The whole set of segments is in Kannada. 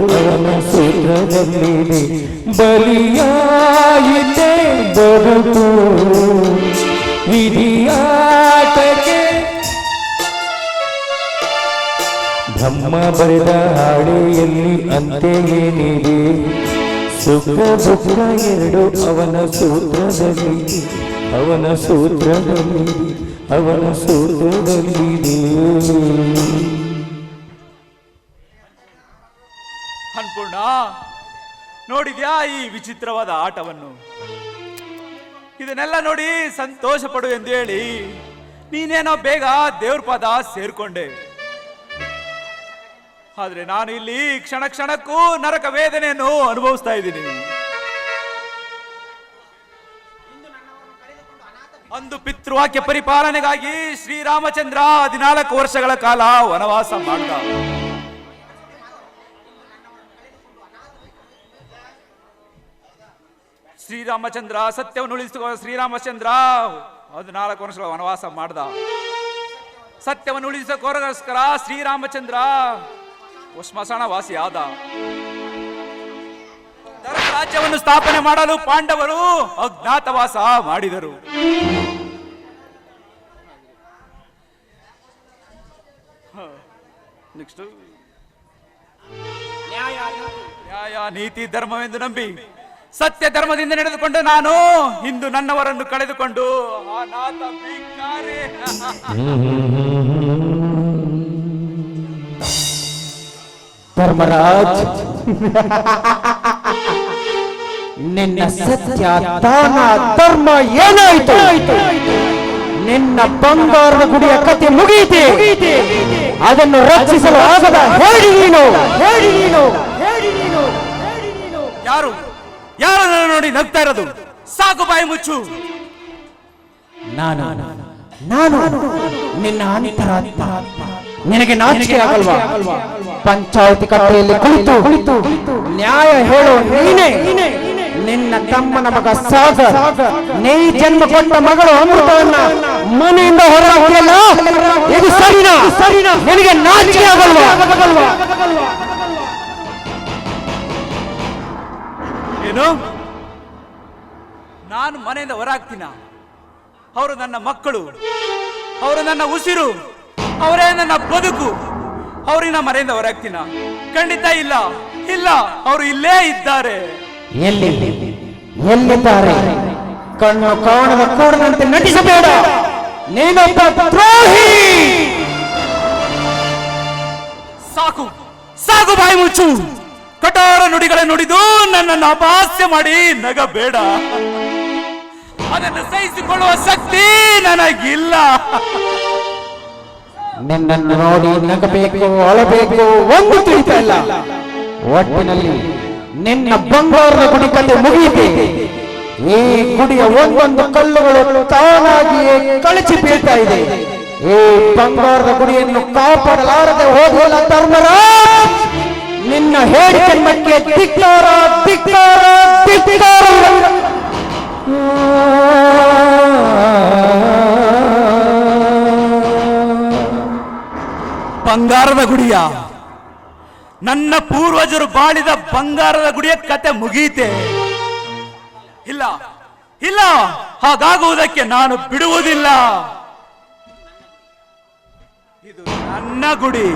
ಅವನ ಸೂತ್ರದಲ್ಲಿದೆ ಬಲಿಯಾಯಿತೆ ಬದುಕು ವಿಧಿಯಾಟಕ್ಕೆ ಬ್ರಹ್ಮ ಬರೆದ ಹಾಳೆಯಲ್ಲಿ ಅಂತೆ ಏನಿದೆ? ಸುಖ ದುಃಖ ಎರಡು ಅವನ ಸೂತ್ರದಲ್ಲಿ ಅವನ ಸೂತ್ರದಲ್ಲಿ ಅವನ ಸೂತ್ರದಲ್ಲಿದೆ. ನೋಡಿದ್ಯಾ ಈ ವಿಚಿತ್ರವಾದ ಆಟವನ್ನು? ಇದನ್ನೆಲ್ಲ ನೋಡಿ ಸಂತೋಷ ಪಡು ಎಂದು ಹೇಳಿ ನೀನೇನೋ ಬೇಗ ದೇವ್ರ ಪಾದ ಸೇರ್ಕೊಂಡೆ. ಆದ್ರೆ ನಾನು ಇಲ್ಲಿ ಕ್ಷಣ ಕ್ಷಣಕ್ಕೂ ನರಕ ವೇದನೆಯನ್ನು ಅನುಭವಿಸ್ತಾ ಇದ್ದೀನಿ. ಅಂದು ಪಿತೃವಾಕ್ಯ ಪರಿಪಾಲನೆಗಾಗಿ ಶ್ರೀರಾಮಚಂದ್ರ ಹದಿನಾಲ್ಕು ವರ್ಷಗಳ ಕಾಲ ವನವಾಸ ಮಾಡಿದ. ಶ್ರೀರಾಮಚಂದ್ರ ಸತ್ಯವನ್ನು ಉಳಿಸುವ ಶ್ರೀರಾಮಚಂದ್ರ. ಹದಿನಾಲ್ಕು ವರ್ಷಗಳ ವನವಾಸ ಮಾಡ್ದ. ಸತ್ಯವನ್ನು ಉಳಿಸೋಕೋಸ್ಕರ ಶ್ರೀರಾಮಚಂದ್ರ ಸ್ಮಶಾನ ವಾಸಿ ಆದ ರಾಜ್ಯವನ್ನು ಸ್ಥಾಪನೆ ಮಾಡಲು ಪಾಂಡವರು ಅಜ್ಞಾತವಾಸ ಮಾಡಿದರು. ನೆಕ್ಸ್ಟ್ ನ್ಯಾಯ ನೀತಿ ಧರ್ಮವೆಂದು ನಂಬಿ. ಸತ್ಯ ಧರ್ಮದಿಂದ ನಡೆದುಕೊಂಡು ನಾನು ಇಂದು ನನ್ನವರನ್ನು ಕಳೆದುಕೊಂಡು ಅನಾಥ ಭಿಕಾರಿ. ಧರ್ಮರಾಜ್ ನಿನ್ನ ಸತ್ಯ ದಾನ ಧರ್ಮ ಏನಾಯ್ತು? ನಿನ್ನ ಬಂಗಾರದ ಗುಡಿಯ ಕತೆ ಮುಗಿಯಿತೆ? ಅದನ್ನು ರಕ್ಷಿಸಲು ಆಗದ ಹೇಳಿ ನೀನು ಹೇಳಿ ನೀನು ಹೇಳಿ ನೀನು ಹೇಳಿ ನೀನು? ಯಾರು? ಯಾರು ನನ್ನ ನೋಡಿ ನಗ್ತಾ ಇರೋದು? ಸಾಕು ಬಾಯಿ ಮುಚ್ಚು. ನಾನು ನಾನು ನಿನ್ನ ಅಂತರಾತ್ಮ. ನಿನಗೆ ನಾಚಿಕೆ ಆಗಲ್ವಾ? ಪಂಚಾಯತಿ ಕಟ್ಟೆಯಲ್ಲಿ ಕುಳಿತು ಕುಳಿತು ನ್ಯಾಯ ಹೇಳೋ ನೀನೇ ನಿನ್ನ ತಮ್ಮನ ಮಗ ಸಾಗರ್. ನೀ ಜನ್ಮ ಕೊಟ್ಟ ಮಗಳು ಅಮೃತವನ್ನ ಮನೆಯಿಂದ ಹೊರಹಾಕಿಯಲ್ಲ ಇದು ಸರಿನಾ? ಸರಿನಾ? ನಿನಗೆ ನಾಚಿಕೆ ಆಗಲ್ವಾ? ಏನು? ನಾನು ಮನೆಯಿಂದ ಹೊರಾಗ್ತೀನ. ಅವರು ನನ್ನ ಮಕ್ಕಳು. ಅವರು ನನ್ನ ಉಸಿರು. ಅವರೇ ನನ್ನ ಬದುಕು. ಅವ್ರಿನ ಮನೆಯಿಂದ ಹೊರಾಗ್ತೀನ. ಖಂಡಿತ ಇಲ್ಲ. ಇಲ್ಲ. ಅವರು ಇಲ್ಲೇ ಇದ್ದಾರೆ. ಎಲ್ಲಿ ಎಲ್ಲಿದ್ದಾರೆ? ಕಣ್ಣು ಕಾಣದ ಕೂಡದಂತೆ ನಟಿಸಬೇಡ. ನೀನೊಬ್ಬ ದ್ರೋಹಿ. ಸಾಕು. ಸಾಕು ಬಾಯಿ ಮುಚ್ಚು. ಕಠೋರ ನುಡಿಗಳ ನುಡಿದು ನನ್ನನ್ನು ಅಪಾಸ್ಯ ಮಾಡಿ ನಗಬೇಡ. ಅದನ್ನು ಸಹಿಸಿಕೊಳ್ಳುವ ಶಕ್ತಿ ನನಗಿಲ್ಲ. ನಿನ್ನನ್ನು ನೋಡಿ ನಗಬೇಕು, ಅಳಬೇಕು, ಒಂದು ತಿಳಿತಾ ಇಲ್ಲ. ಒಟ್ಟಿನಲ್ಲಿ ನಿನ್ನ ಬಂಗಾರದ ಗುಡಿ ಕಲ್ಲು ಮುಗಿಯಬೇಕು ಈ ಗುಡಿಯ ಒಂದೊಂದು ಕಲ್ಲುಗಳು ತಾನಾಗಿಯೇ ಕಳಚಿ ಬೀಳ್ತಾ ಇದೆ. ಈ ಬಂಗಾರದ ಗುಡಿಯನ್ನು ಕಾಪಾಡಲಾರದೆ ಹೋಗಲ್ಲ ಧರ್ಮರಾಜ್! ನಿನ್ನ ಹೇಳಿ ಜನ್ಮಕ್ಕೆ ಧಿಕ್ಕಾರ ಧಿಕ್ಕಾರ ಧಿಕ್ಕಾರ ಬಂಗಾರದ ಗುಡಿಯ. ನನ್ನ ಪೂರ್ವಜರು ಬಾಳಿದ ಬಂಗಾರದ ಗುಡಿಯ ಕತೆ ಮುಗಿಯಿತೆ. ಇಲ್ಲ ಇಲ್ಲ, ಹಾಗಾಗುವುದಕ್ಕೆ ನಾನು ಬಿಡುವುದಿಲ್ಲ. ಇದು ನನ್ನ ಗುಡಿ.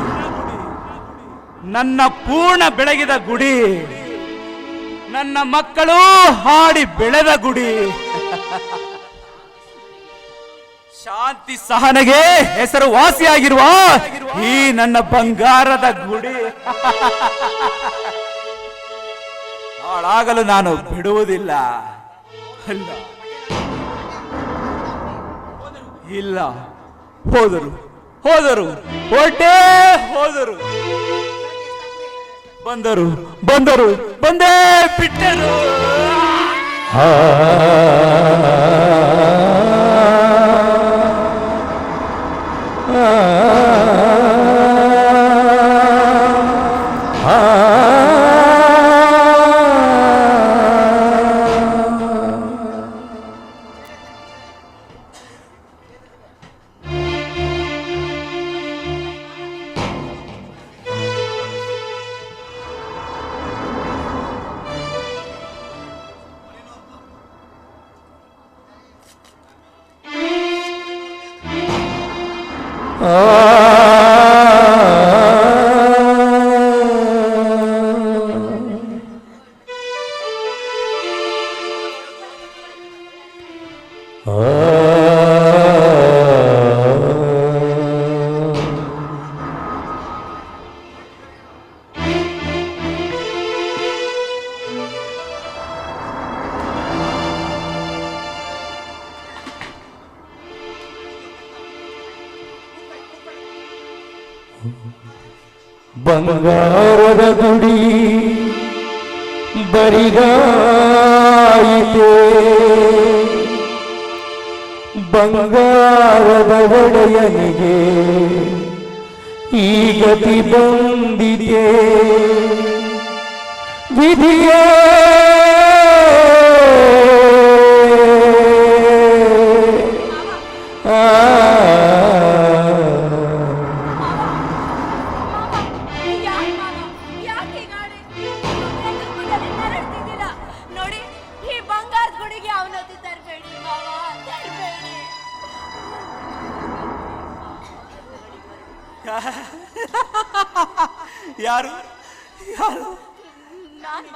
ನನ್ನ ಪೂರ್ಣ ಬೆಳಗಿದ ಗುಡಿ. ನನ್ನ ಮಕ್ಕಳು ಹಾಡಿ ಬೆಳೆದ ಗುಡಿ. ಶಾಂತಿ ಸಹನೆಗೆ ಹೆಸರು ವಾಸಿಯಾಗಿರುವ ಈ ನನ್ನ ಬಂಗಾರದ ಗುಡಿ. ಹಾಳಾಗಲು ನಾನು ಬಿಡುವುದಿಲ್ಲ. ಅಲ್ಲ. ಇಲ್ಲ. ಹೋದರು. ಹೋದರು. ಹೊರಟೇ ಹೋದರು. ಬಂದರು ಬಂದರು ಬಂದೇ ಬಿಟ್ಟರು. ಬಂಗಾರದ ಗುಡಿ ಬರಿಗಾಯಿತೆ ಬಂಗಾರದ ಒಡೆಯನಿಗೆ ಈ ಗತಿ ಬಂದಿದೆ. ವಿಧಿಯ ಆ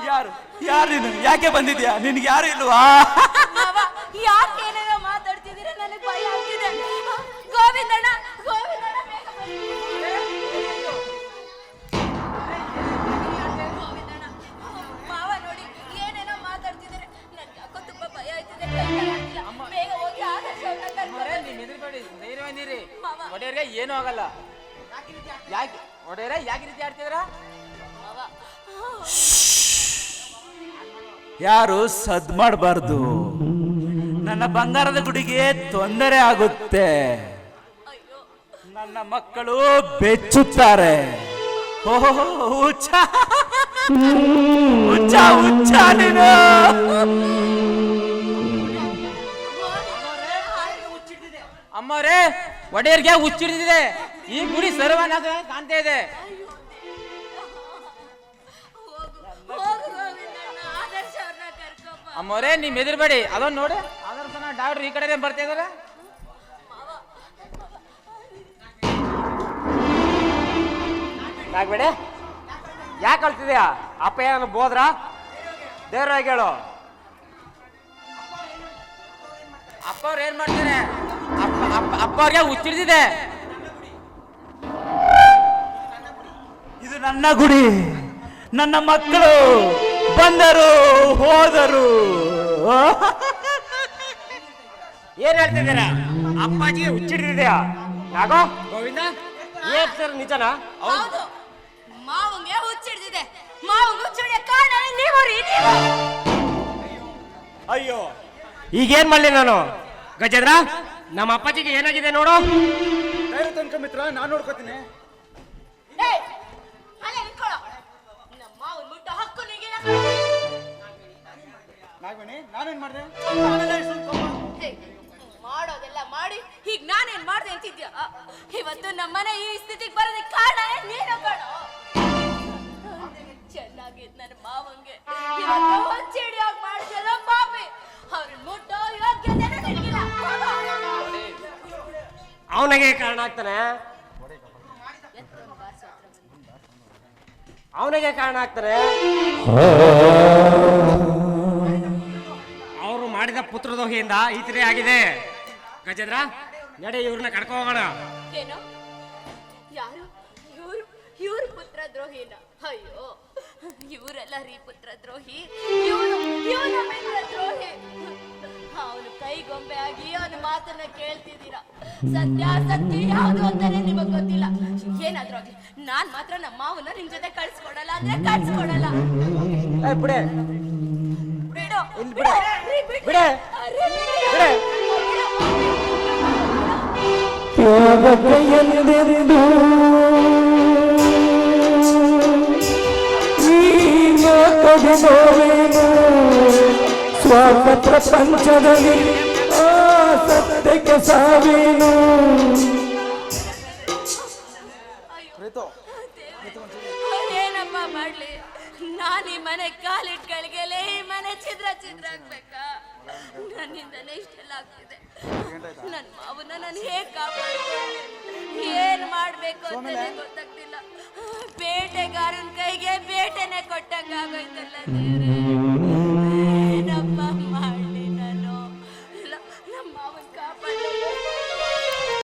ಯಾರು? ಯಾರು ನೀನು? ಯಾಕೆ ಬಂದಿದ್ಯಾ? ನಿನ್ಗೆ ಯಾರು ಇಲ್ವಾ? ಮಾವ ಯಾಕೆ ಏನೇನೋ ಮಾತಾಡ್ತಿದ್ದೀರಾ? ನನಗೆ ಭಯ ಆಗ್ತಿದೆ. ಗೋವಿಂದಣ್ಣ ಗೋವಿಂದಣ್ಣ ಬೇಗ ಬನ್ನಿ. ಗೋವಿಂದಣ್ಣ ಮಾವ ನೋಡಿ ಏನೇನೋ ಮಾತಾಡ್ತಿದ್ದಾರೆ? ನನ್ಗೆ ಯಾಕೋ ತುಂಬಾ ಭಯ ಆಯ್ತಿದೆ. ಬೇಗ ಹೋಗಿ ಆದರ್ಶ ಅವ್ರನ್ನ ಕರ್ಕೊಂಡು ಬನ್ನಿ. ಹೆದರ್ಬೇಡಿ ಧೈರ್ಯವಂದಿರಿ ಮಾವ. ಒಡೆಯರ್ಗೆ ಏನೂ ಆಗಲ್ಲ. ಯಾಕೆ ಒಡೆಯರ ಯಾಕೆ? ರೀತಿ ಆಡ್ತಿದ್ರ ಯಾರು ಸದ್ ಮಾಡಬಾರ್ದು. ನನ್ನ ಬಂಗಾರದ ಗುಡಿಗೆ ತೊಂದರೆ ಆಗುತ್ತೆ. ನನ್ನ ಮಕ್ಕಳು ಬೆಚ್ಚುತ್ತಾರೆ. ಓಹೋ ಹುಚ್ಚ. ಅಮ್ಮವ್ರೆ ಒಡೆಯರ್ಗೆ ಹುಚ್ಚಿಡಿದಿದೆ. ಈ ಗುಡಿ ಸರ್ವನಾಗ ಕಾಣ್ತಾ ಇದೆ. ಅಮ್ಮವ್ರೆ ನಿಮ್ ಎದಿರ್ಬೇಡಿ ಅದನ್ನ ನೋಡಿ. ಆದರ್ಶನ ಡಾಕ್ಟರ್ ಈ ಕಡೆ ಬರ್ತಾ ಇದಾರೆ? ಯಾಕೆ ಯಾಕೆ ಕಳ್ತಿದ್ಯಾ ಅಪ್ಪ ಏನಾದ್ರು ಬೋದ್ರ? ದೇವ್ರಾಗಿ ಹೇಳು. ಅಪ್ಪ ಅವ್ರು ಏನ್ ಮಾಡ್ತಾರೆ? ಅಪ್ಪ ಅಪ್ಪ ಅಪ್ಪ ಅವ್ರಿಗೆ ಉಚ್ಚಿಡ್ದಿದೆ ಇದು ನನ್ನ ಗುಡಿ. ನನ್ನ ಮಕ್ಕಳು. ಬಂದರು ಹೋದರು. ಏನ್ ಹೇಳ್ತಿದ್ದೀರ? ಅಪ್ಪಾಜಿಗೆ ಹುಚ್ಚಿಡಿದ್ಯಾ ಯಾಕೋ? ಗೋವಿಂದ? ಏನ್ ಸರ್ ನಿಜನಾ? ಹೌದು. ಮಾವಂಗೆ ಹುಚ್ಚಿಡ್ದಿದೆ. ಮಾವಂಗೆ ಹುಚ್ಚಿಡಿಯ ಕಾರಣ ನೀವು ರೀ ನೀವು ಅಯ್ಯೋ. ಈಗೇನ್ ಮಾಡಲಿ ನಾನು? ಗಜೇಂದ್ರ ನಮ್ಮ ಅಪ್ಪಾಜಿಗೆ ಏನಾಗಿದೆ ನೋಡು? ಏಯ್, ಹೇ, ಮಾಡೋದೆಲ್ಲ ಮಾಡಿ ಈಗ ನಾನೇನ್ ಮಾಡ್ದೆ ಅಂತಿದ್ಯಾ? ಇವತ್ತು ನಮ್ಮನೆ ಈ ಸ್ಥಿತಿಗೆ ಬರೋದಕ್ಕೆ ಕಾರಣ ನೀನು ಕಣೋ? ಚೆನ್ನಾಗಿ ನನ್ನ ಮಾವಂಗೆ. ಇವತ್ತು ಹೊಚ್ಚಿಡಿಯಾಗಿ ಮಾಡಿದೆಲ್ಲ ಪಾಪಿ. ಅವ್ರನ್ನ ಮುಟ್ಟೋ ಯೋಗ್ಯತೆ ನಿನಗಿಲ್ಲ. ಅವನಿಗೆ ಕಾರಣ ಆಗ್ತಾನೆ? ಅವನಿಗೆ ಕಾರಣ ಆಗ್ತಾರೆ ಅವರು ಮಾಡಿದ ಪುತ್ರದೋಹಿಯಿಂದ ಈ ತರ ಆಗಿದೆ. ಗಜೇಂದ್ರ ನಡೆ ಇವ್ರನ್ನ ಕರ್ಕೊ ಹೋಗೋಣ. ಏನು? ಯಾರು? ಇವ್ರು ಇವ್ರ ಪುತ್ರ ದ್ರೋಹಿನ. ಅಯ್ಯೋ ಇವರೆಲ್ಲ ರೀ ಪುತ್ರ ದ್ರೋಹಿ. ಇವನು ಇವನ ಮಿತ್ರ ದ್ರೋಹಿ. ಅವನು ಕೈಗೊಂಬೆ ಆಗಿ ಅವನ ಮಾತನ್ನ ಕೇಳ್ತಿದ್ದೀರಾ? ಸತ್ಯ ಸತ್ಯ ಯಾವುದು ಅಂತಾನೆ ನಿಮಗ್ ಗೊತ್ತಿಲ್ಲ. ಏನಾದ್ರೂ ಆಗ್ಲಿ ನಾನ್ ಮಾತ್ರ ನಮ್ಮ ಮಾವನ್ನ ನಿಮ್ ಜೊತೆ ಕಳ್ಸ್ಕೊಡಲ್ಲ ಅಂದ್ರೆ ಕಳ್ಸ್ಕೊಡಲ್ಲ. ಬಿಡೆ. ಇಲ್ಲಿ ಬಿಡು ಬಿಡು. ರೀ, ಬಿಡು. ಬಿಡೆ. ಅರೆ, ಬಿಡು. ಬಿಡೆ. ತ್ಯಾಗಕ್ಕೆ ಎಂದೆಂದು ಈ ಮಾತದು ನೋವೇನು ಸ್ವಾರ್ಥ ಪ್ರಪಂಚದಲ್ಲಿ ಆ ಸತ್ಯಕ್ಕೆ ಸಾವೇನು ಮನೆ ಕಾಲಿಟ್ಗಳಿಗೆಲೆ ಈ ಮನೆ ಚಿತ್ರ ಚಿತ್ರ ಆಗ್ಬೇಕಾ? ನನ್ನಿಂದನೇ ಇಷ್ಟೆಲ್ಲ ಆಗ್ತಿದೆ. ನನ್ನ ಮಾವನ್ನ ನಾನು ಹೇಗೆ ಕಾಪಾಡ್ತೀನಿ ಏನ್ ಮಾಡ್ಬೇಕು ಅಂತಾನೆ ಗೊತ್ತಾಗ್ತಿಲ್ಲ. ಬೇಟೆಗಾರನ ಕೈಗೆ ಬೇಟೆನೆ ಕೊಟ್ಟಂಗಾಗೋಯ್ತಲ್ಲ ದೇವ್ರೇ.